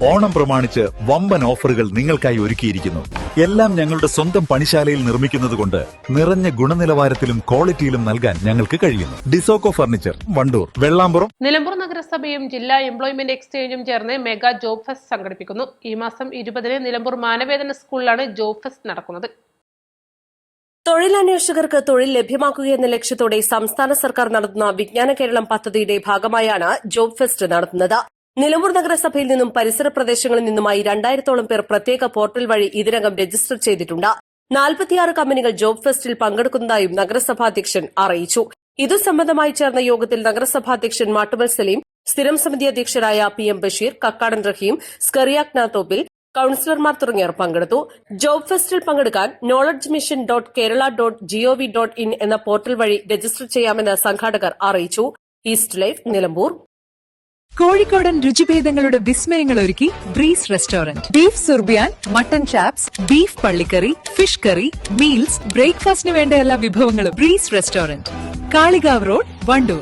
ഓണം പ്രമാണിച്ച് വമ്പൻ ഓഫറുകൾ നിങ്ങൾക്കായി ഒരുക്കിയിരിക്കുന്നു. എല്ലാം ഞങ്ങളുടെ സ്വന്തം പണിശാലയിൽ നിർമ്മിക്കുന്നതുകൊണ്ട് നിറഞ്ഞ ഗുണനിലവാരത്തിലും ക്വാളിറ്റിയിലും നൽകാൻ ഞങ്ങൾക്ക് കഴിയുന്നു. ഡിസോകോ ഫർണിച്ചർ വണ്ടൂർ വെള്ളാമ്പുറം. നിലമ്പൂർ നഗരസഭയും ജില്ലാ എംപ്ലോയ്മെന്റ് എക്സ്ചേഞ്ചും ചേർന്ന് മെഗാ ജോബ് ഫെസ്റ്റ് സംഘടിപ്പിക്കുന്നു. ഈ മാസം ഇരുപതിന് നിലമ്പൂർ മാനവേദന സ്കൂളിലാണ് ജോബ് ഫെസ്റ്റ് നടക്കുന്നത്. തൊഴിലന്വേഷകർക്ക് തൊഴിൽ ലഭ്യമാക്കുക എന്ന ലക്ഷ്യത്തോടെ സംസ്ഥാന സർക്കാർ നടത്തുന്ന വിജ്ഞാന കേരളം പദ്ധതിയുടെ ഭാഗമായാണ് ജോബ് ഫെസ്റ്റ് നടത്തുന്നത്. നിലമ്പൂർ നഗരസഭയിൽ നിന്നും പരിസര പ്രദേശങ്ങളിൽ നിന്നുമായി രണ്ടായിരത്തോളം പേർ പ്രത്യേക പോർട്ടൽ വഴി ഇതിനകം രജിസ്റ്റർ ചെയ്തിട്ടുണ്ട്. നാൽപ്പത്തിയാറ് കമ്പനികൾ ജോബ് ഫെസ്റ്റിൽ പങ്കെടുക്കുന്നതായും നഗരസഭാധ്യക്ഷൻ അറിയിച്ചു. ഇതു സംബന്ധമായി ചേർന്ന യോഗത്തിൽ നഗരസഭാധ്യക്ഷൻ മാട്ടുമൽ സലീം സ്ഥിരം സമിതി അധ്യക്ഷരായ പി എം ബഷീർ കക്കാടൻ റഹീം സ്കറിയാക് നാത്തോപ്പിൽ കൌൺസിലർമാർ തുടങ്ങിയവർ പങ്കെടുത്തു. ജോബ് ഫെസ്റ്റിൽ പങ്കെടുക്കാൻ knowledge mission dot Kerala dot gov dot in എന്ന പോർട്ടൽ വഴി രജിസ്റ്റർ ചെയ്യാമെന്ന് സംഘാടകർ അറിയിച്ചു. East Life Nilambur. കോഴിക്കോടൻ രുചിഭേദങ്ങളുടെ വിസ്മയങ്ങൾ ഒരുക്കി Breeze restaurant. Beef surbiyan mutton chops beef പള്ളിക്കറി fish curry meals ബ്രേക്ക്ഫാസ്റ്റിന് വേണ്ട എല്ലാ വിഭവങ്ങളും Breeze restaurant. Kalikavu road Wandoor.